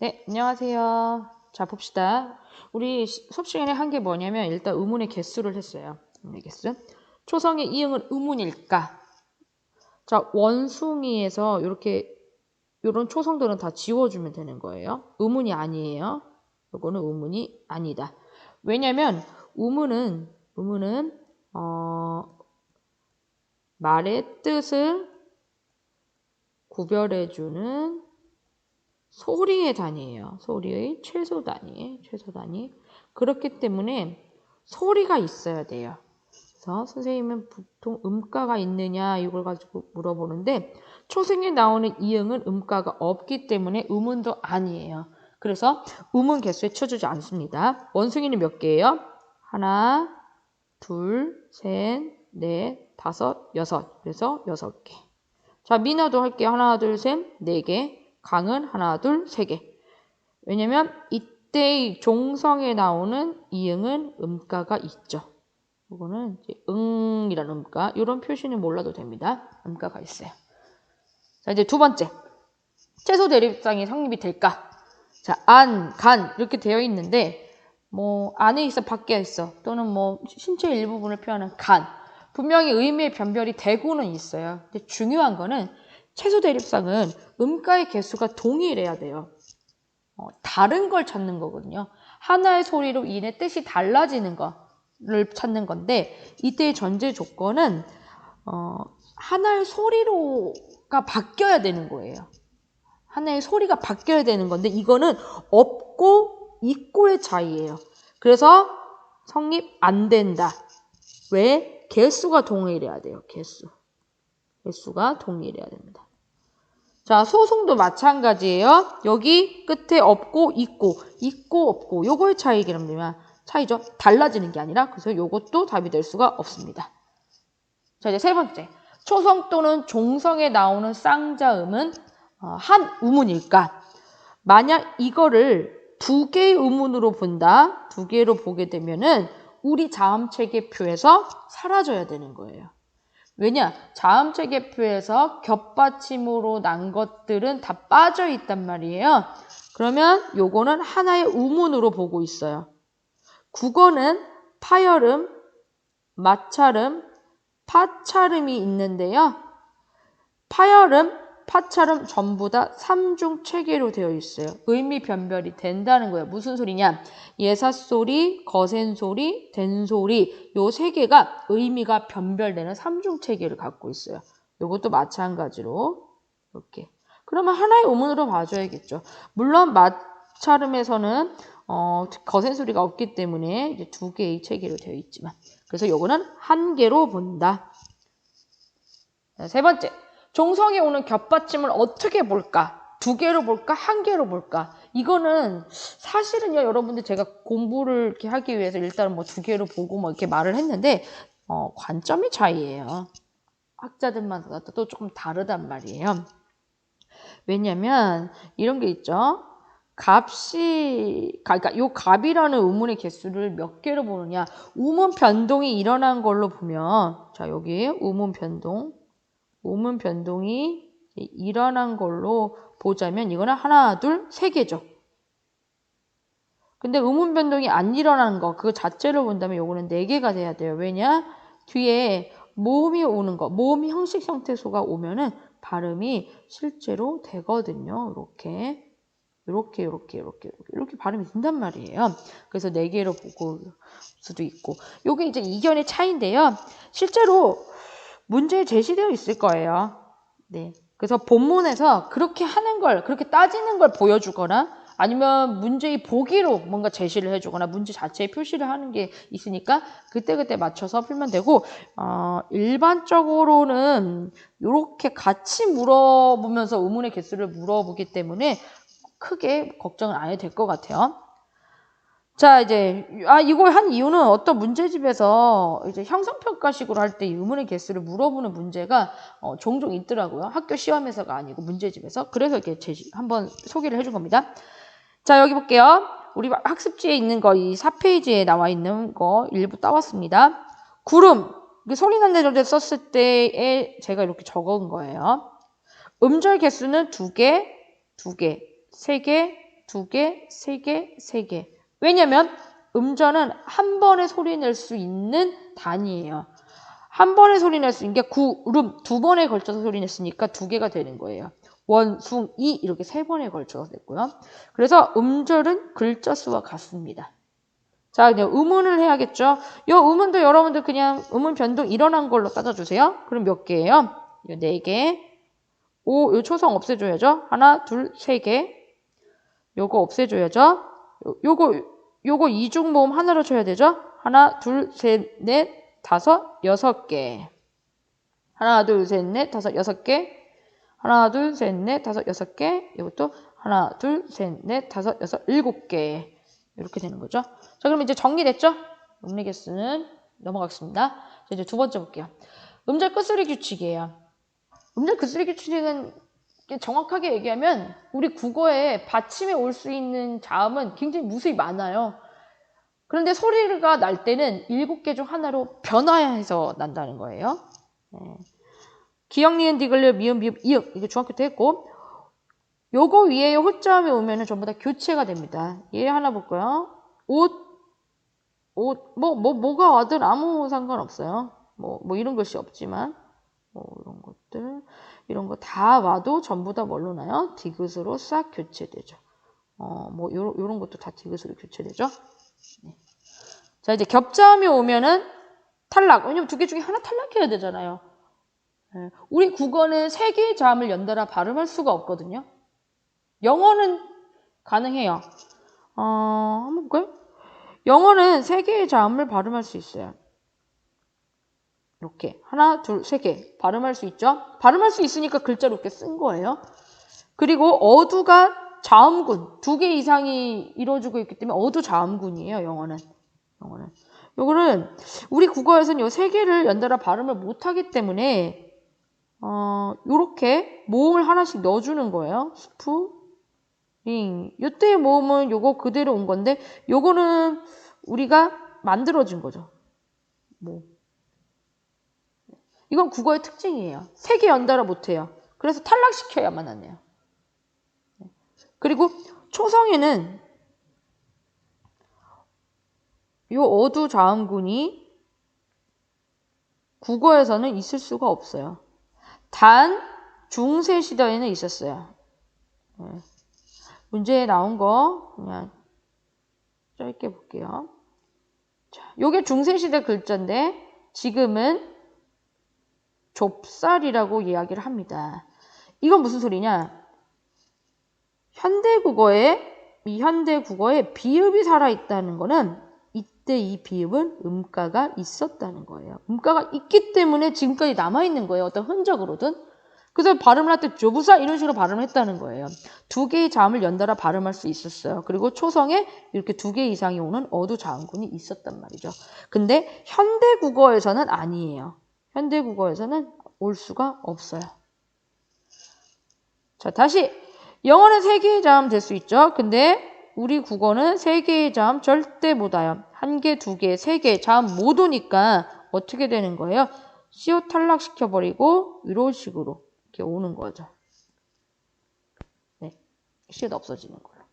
네, 안녕하세요. 자, 봅시다. 우리 시- 수업 시간에 한 게 뭐냐면 일단 의문의 개수를 했어요. 의문의 개수. 초성의 이응은 의문일까? 자, 원숭이에서 이렇게 이런 초성들은 다 지워주면 되는 거예요. 의문이 아니에요. 이거는 의문이 아니다. 왜냐면 의문은 의문은 어, 말의 뜻을 구별해주는 소리의 단위예요. 소리의 최소 단위, 최소 단위. 그렇기 때문에 소리가 있어야 돼요. 그래서 선생님은 보통 음가가 있느냐 이걸 가지고 물어보는데 초생에 나오는 이응은 음가가 없기 때문에 의문도 아니에요. 그래서 의문 개수에 쳐주지 않습니다. 원숭이는 몇 개예요? 하나, 둘, 셋, 넷, 다섯, 여섯. 그래서 여섯 개. 자, 민어도 할게요. 하나, 둘, 셋, 네 개. 강은 하나, 둘, 세 개. 왜냐면 이때의 종성에 나오는 이응은 음가가 있죠. 이거는 응이라는 음가. 이런 표시는 몰라도 됩니다. 음가가 있어요. 자, 이제 두 번째. 채소 대립상이 성립이 될까? 자, 안, 간 이렇게 되어 있는데 뭐 안에 있어 밖에 있어 또는 뭐 신체 일부분을 표현하는 간 분명히 의미의 변별이 되고는 있어요. 근데 중요한 거는 채소 대립상은 음가의 개수가 동일해야 돼요. 어, 다른 걸 찾는 거거든요. 하나의 소리로 인해 뜻이 달라지는 거를 찾는 건데 이때의 전제 조건은 어, 하나의 소리로가 바뀌어야 되는 거예요. 하나의 소리가 바뀌어야 되는 건데 이거는 없고 있고의 차이예요. 그래서 성립 안 된다. 왜? 개수가 동일해야 돼요. 개수. 개수가 동일해야 됩니다. 자, 소송도 마찬가지예요. 여기 끝에 없고 있고, 있고 없고 요거의 차이기랍니다. 차이죠. 달라지는 게 아니라 그래서 요것도 답이 될 수가 없습니다. 자, 이제 세 번째. 초성 또는 종성에 나오는 쌍자음은 어, 한 우문일까? 만약 이거를 두 개의 의문으로 본다. 두 개로 보게 되면은 우리 자음체계 표에서 사라져야 되는 거예요. 왜냐? 자음체계표에서 겹받침으로 난 것들은 다 빠져 있단 말이에요. 그러면 요거는 하나의 우문으로 보고 있어요. 국어는 파열음, 마찰음, 파찰음이 있는데요. 파열음, 파찰음 전부 다 삼중 체계로 되어 있어요. 의미 변별이 된다는 거예요. 무슨 소리냐? 예사 소리, 거센 소리, 된 소리 요 세 개가 의미가 변별되는 삼중 체계를 갖고 있어요. 요것도 마찬가지로 이렇게. 그러면 하나의 오문으로 봐줘야겠죠. 물론 마찰음에서는 어, 거센 소리가 없기 때문에 이제 두 개의 체계로 되어 있지만 그래서 요거는 한 개로 본다. 자, 세 번째. 종성에 오는 겹받침을 어떻게 볼까? 두 개로 볼까? 한 개로 볼까? 이거는 사실은요, 여러분들 제가 공부를 이렇게 하기 위해서 일단 뭐두 개로 보고 뭐 이렇게 말을 했는데, 어, 관점의 차이예요. 학자들마다 또 조금 다르단 말이에요. 왜냐면 이런 게 있죠. 값이 그러니까 요 값이라는 의문의 개수를 몇 개로 보느냐 우문 변동이 일어난 걸로 보면 자 여기 우문 변동 우문 변동이 일어난 걸로 보자면 이거는 하나 둘 세 개죠. 근데 의문 변동이 안 일어나는 거 그거 자체로 본다면 요거는 네 개가 돼야 돼요. 왜냐? 뒤에 모음이 오는 거 모음 형식 형태소가 오면은 발음이 실제로 되거든요. 이렇게. 이렇게 이렇게 이렇게 이렇게 발음이 된단 말이에요. 그래서 네 개로 보고 수도 있고. 요게 이제 이견의 차이인데요. 실제로 문제에 제시되어 있을 거예요. 네. 그래서 본문에서 그렇게 하는 걸 그렇게 따지는 걸 보여주거나 아니면 문제의 보기로 뭔가 제시를 해주거나 문제 자체에 표시를 하는 게 있으니까 그때그때 맞춰서 풀면 되고 어, 일반적으로는 이렇게 같이 물어보면서 의문의 개수를 물어보기 때문에 크게 걱정은 안 해도 될 것 같아요. 자, 이제, 아, 이걸 한 이유는 어떤 문제집에서 이제 형성평가식으로 할 때 의문의 개수를 물어보는 문제가 어, 종종 있더라고요. 학교 시험에서가 아니고 문제집에서. 그래서 이렇게 제시, 한번 소개를 해준 겁니다. 자, 여기 볼게요. 우리 학습지에 있는 거, 이 4페이지에 나와 있는 거 일부 따왔습니다. 구름. 소리 난데 저때 썼을 때에 제가 이렇게 적은 거예요. 음절 개수는 두 개, 두 개, 세 개, 두 개, 세 개, 세 개. 왜냐면 음절은 한 번에 소리 낼 수 있는 단위예요. 한 번에 소리 낼 수 있는 게 구름 두 번에 걸쳐서 소리 냈으니까 두 개가 되는 거예요. 원, 숭, 이 이렇게 세 번에 걸쳐서 됐고요. 그래서 음절은 글자 수와 같습니다. 자, 이제 음운을 해야겠죠. 이 음운도 여러분들 그냥 음운 변동 일어난 걸로 따져주세요. 그럼 몇 개예요? 네 개. 오, 요 초성 없애줘야죠. 하나, 둘, 세 개. 요거 없애줘야죠. 요- 요거, 요거 이중 모음 하나로 쳐야 되죠. 하나, 둘, 셋, 넷, 다섯, 여섯 개. 하나, 둘, 셋, 넷, 다섯, 여섯 개. 하나, 둘, 셋, 넷, 다섯, 여섯 개. 이것도 하나, 둘, 셋, 넷, 다섯, 여섯, 일곱 개. 이렇게 되는 거죠. 자, 그럼 이제 정리됐죠? 음리개수는 넘어가겠습니다. 자, 이제 두 번째 볼게요. 음절 끝소리 규칙이에요. 음절 끝소리 규칙은 정확하게 얘기하면 우리 국어에 받침에 올 수 있는 자음은 굉장히 무수히 많아요. 그런데 소리가 날 때는 일곱 개 중 하나로 변화해서 난다는 거예요. 네. 기역, 니은, 디글레, 미음, 비읍, 이응 이게 중학교 때 했고 요거 위에 호자음이 오면은 전부 다 교체가 됩니다. 얘 하나 볼까요? 옷, 옷, 뭐, 뭐, 뭐가 와든 아무 상관없어요. 뭐, 뭐 이런 것이 없지만, 뭐 이런 것들, 이런 거 다 와도 전부 다 뭘로 나요? 디귿으로 싹 교체되죠. 어, 뭐 요런, 요런 것도 다 디귿으로 교체되죠. 네. 자, 이제 겹자음이 오면은 탈락. 왜냐면 두 개 중에 하나 탈락해야 되잖아요. 예, 우리 국어는 세 개의 자음을 연달아 발음할 수가 없거든요. 영어는 가능해요. 어, 한번 볼까요? 영어는 세 개의 자음을 발음할 수 있어요. 이렇게 하나, 둘, 세 개 발음할 수 있죠? 발음할 수 있으니까 글자로 이렇게 쓴 거예요. 그리고 어두가 자음군 두 개 이상이 이루어지고 있기 때문에 어두 자음군이에요. 영어는. 영어는. 요거는 우리 국어에서는 요 세 개를 연달아 발음을 못 하기 때문에 어, 요렇게 모음을 하나씩 넣어주는 거예요. 스프, 링. 요때의 모음은 요거 그대로 온 건데, 요거는 우리가 만들어진 거죠. 뭐. 이건 국어의 특징이에요. 세 개 연달아 못해요. 그래서 탈락시켜야만 하네요. 그리고 초성에는 요 어두 자음군이 국어에서는 있을 수가 없어요. 단 중세 시대에는 있었어요. 네. 문제에 나온 거 그냥 짧게 볼게요. 자, 요게 중세 시대 글자인데 지금은 좁쌀이라고 이야기를 합니다. 이건 무슨 소리냐? 현대 국어에 이 현대 국어에 비읍이 살아 있다는 거는 이때 이 비읍은 음가가 있었다는 거예요. 음가가 있기 때문에 지금까지 남아 있는 거예요. 어떤 흔적으로든. 그래서 발음을 할 때 조부사 이런 식으로 발음을 했다는 거예요. 두 개의 자음을 연달아 발음할 수 있었어요. 그리고 초성에 이렇게 두 개 이상이 오는 어두 자음군이 있었단 말이죠. 근데 현대 국어에서는 아니에요. 현대 국어에서는 올 수가 없어요. 자, 다시 영어는 세 개의 자음 될 수 있죠. 근데 우리 국어는 세 개의 자음 절대 못 와요. 한 개, 두 개, 세 개 자음 못 오니까 어떻게 되는 거예요? 시오 탈락시켜 버리고 이런 식으로 이렇게 오는 거죠. 네, 시오도 없어지는 거예요.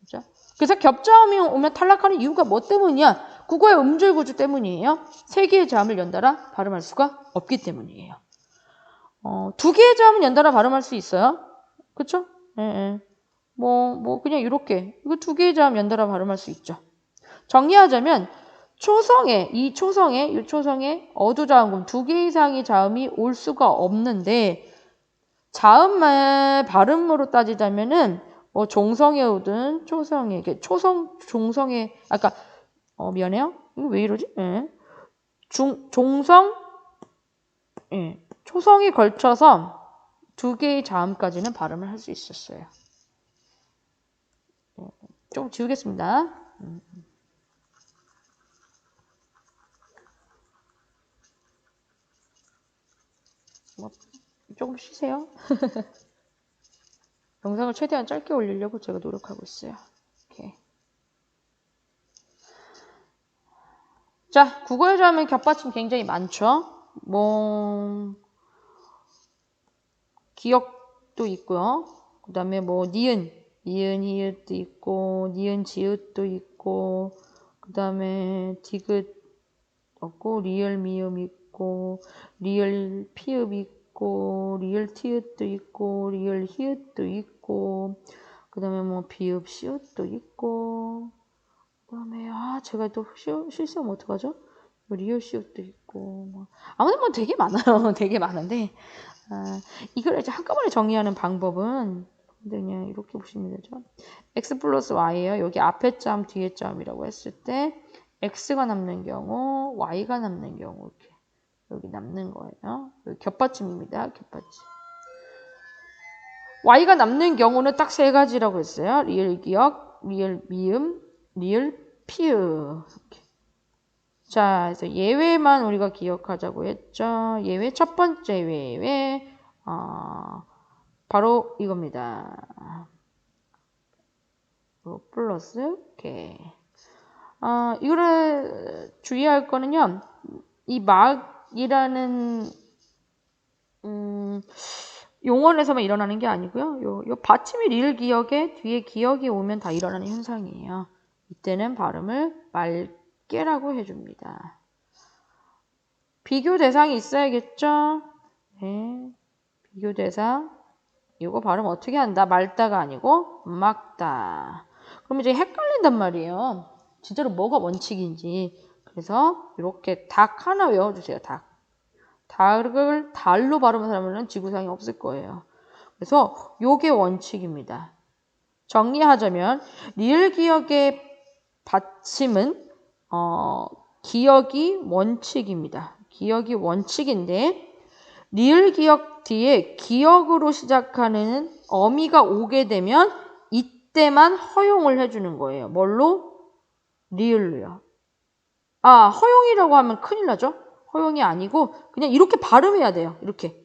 그죠? 그래서 겹자음이 오면 탈락하는 이유가 뭐 때문이야? 국어의 음절 구조 때문이에요. 세 개의 자음을 연달아 발음할 수가 없기 때문이에요. 어, 두 개의 자음은 연달아 발음할 수 있어요. 그쵸? 예, 예. 뭐, 뭐, 그냥 이렇게. 이거 두 개의 자음 연달아 발음할 수 있죠. 정리하자면, 초성에, 이 초성에, 이 초성에 어두자음군 두개 이상의 자음이 올 수가 없는데, 자음의 발음으로 따지자면은, 뭐, 종성에 오든, 초성에, 초성, 종성에, 아까, 어, 미안해요. 이거 왜 이러지? 예. 중, 종성, 예. 초성이 걸쳐서 두 개의 자음까지는 발음을 할 수 있었어요. 좀 지우겠습니다. 음. 뭐, 조금 쉬세요. 영상을 최대한 짧게 올리려고 제가 노력하고 있어요. 이렇게. 자, 국어에 자면 겹받침 굉장히 많죠. 뭐, 기억도 있고요. 그 다음에 뭐, 니은, 이은 히읗도 있고 니은 지읒도 있고 그 다음에 디귿 없고 리을 미음 있고 리을 피읍 있고 리을 티읕도 있고 리을 히읗도 있고 그 다음에 뭐 비읍 시읒도 있고 그 다음에 아 제가 또 시- 실수하면 어떡하죠? 뭐 리을 시읒도 있고 뭐. 아무튼 뭐 되게 많아요. 되게 많은데. 아, 이걸 이제 한꺼번에 정의하는 방법은 그냥 이렇게 보시면 되죠. X 플러스 y예요. 여기 앞에 점 뒤에 점이라고 했을 때 x가 남는 경우 y가 남는 경우 이렇게 여기 남는 거예요. 여기 겹받침입니다. 겹받침. Y가 남는 경우는 딱 세 가지라고 했어요. 리을 기억, 리을 미음, 리을. 이렇게. 자, 그래서 예외만 우리가 기억하자고 했죠. 예외 첫 번째 예외 어, 바로 이겁니다. 요 플러스 이렇게. 어, 이거를 주의할 거는요. 이 막이라는 음, 용언에서만 일어나는 게 아니고요. 요, 요 받침이 리을 기억에 뒤에 기억이 오면 다 일어나는 현상이에요. 이때는 발음을 맑게라고 해줍니다. 비교 대상이 있어야겠죠? 네. 비교 대상. 이거 발음 어떻게 한다? 맑다가 아니고 막다. 그럼 이제 헷갈린단 말이에요. 진짜로 뭐가 원칙인지. 그래서 이렇게 닭 하나 외워주세요. 닭. 닭을 달로 발음하는 사람은 지구상에 없을 거예요. 그래서 요게 원칙입니다. 정리하자면 리을 기억의 받침은 어, 기억이 원칙입니다. 기억이 원칙인데 리을 기억 뒤에 기억으로 시작하는 어미가 오게 되면 이때만 허용을 해주는 거예요. 뭘로? 리을로요. 아 허용이라고 하면 큰일 나죠? 허용이 아니고 그냥 이렇게 발음해야 돼요. 이렇게.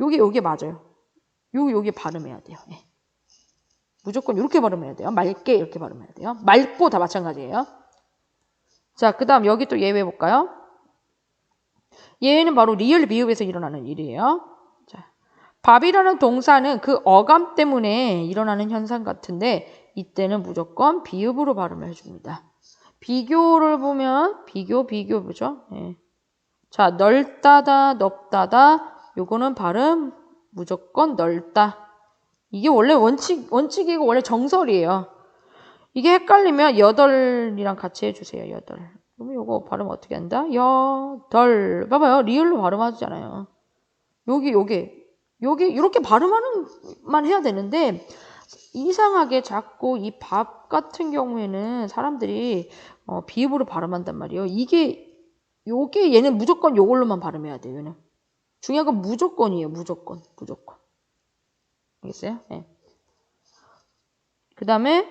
요게 요게 맞아요. 요 요게 발음해야 돼요. 예. 무조건 이렇게 발음해야 돼요. 맑게 이렇게 발음해야 돼요. 맑고 다 마찬가지예요. 자, 그 다음 여기 또 예외 볼까요? 예외는 바로 리을 미읍에서 일어나는 일이에요. 자, 밥이라는 동사는 그 어감 때문에 일어나는 현상 같은데 이때는 무조건 비읍으로 발음을 해줍니다. 비교를 보면 비교 비교 보죠. 예. 자 넓다다 넓다다 요거는 발음 무조건 넓다. 이게 원래 원칙 원칙이고 원래 정설이에요. 이게 헷갈리면 여덟이랑 같이 해주세요. 여덟. 그러면 요거 발음 어떻게 한다? 여덟. 봐봐요. 리을로 발음하잖아요. 여기 요게 요게 이렇게 발음하는 만 해야 되는데 이상하게 자꾸 이 밥 같은 경우에는 사람들이 어, 비읍으로 발음한단 말이에요. 이게 요게 얘는 무조건 요걸로만 발음해야 돼요. 얘는 중요한 건 무조건이에요. 무조건, 무조건. 알겠어요? 네. 그 다음에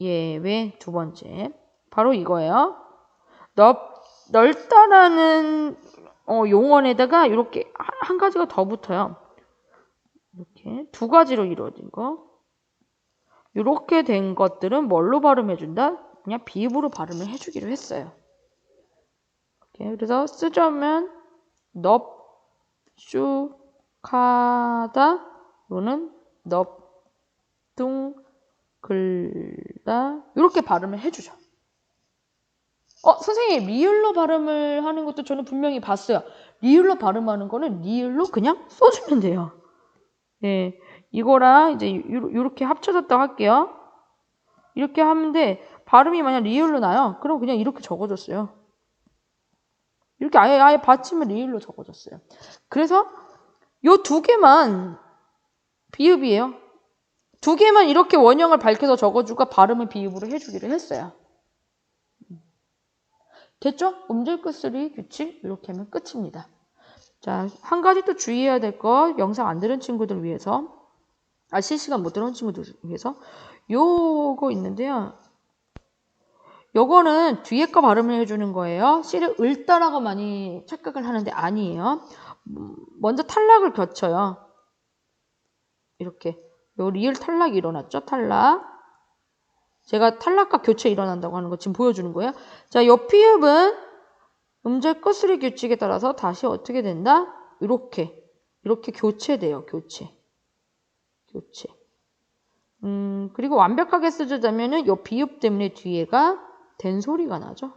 예외 두 번째 바로 이거예요. 넓 넓다라는 어, 용언에다가 이렇게 한 가지가 더 붙어요. 이렇게 두 가지로 이루어진 거. 이렇게 된 것들은 뭘로 발음해준다? 그냥 비읍으로 발음을 해주기로 했어요. 그래서 쓰자면 넙 슈 카다 요는 넙둥 글다 이렇게 발음을 해주죠. 어 선생님 리을로 발음을 하는 것도 저는 분명히 봤어요. 리을로 발음하는 거는 리을로 그냥 써주면 돼요. 네, 이거랑 이제 이렇게 합쳐졌다고 할게요. 이렇게 하는데 발음이 만약 리을로 나요. 그럼 그냥 이렇게 적어줬어요. 이렇게 아예 아예 받침을 리을로 적어줬어요. 그래서 요 두 개만 비읍이에요. 두 개만 이렇게 원형을 밝혀서 적어주고 발음을 비읍으로 해주기로 했어요. 됐죠? 음절 끝소리 규칙 이렇게 하면 끝입니다. 자, 한 가지 또 주의해야 될 거 영상 안 들은 친구들 위해서 아 실시간 못 들은 친구들 위해서 요거 있는데요. 요거는 뒤에 거 발음을 해주는 거예요. 실을 을다라고 많이 착각을 하는데 아니에요. 먼저 탈락을 거쳐요. 이렇게 요 리을 탈락이 일어났죠. 탈락. 제가 탈락과 교체 일어난다고 하는 거 지금 보여주는 거예요. 자, 요 피읍은 음절 끝소리 규칙에 따라서 다시 어떻게 된다? 이렇게 이렇게 교체돼요. 교체. 교체. 음, 그리고 완벽하게 쓰자면은 요 비읍 때문에 뒤에가 된 소리가 나죠.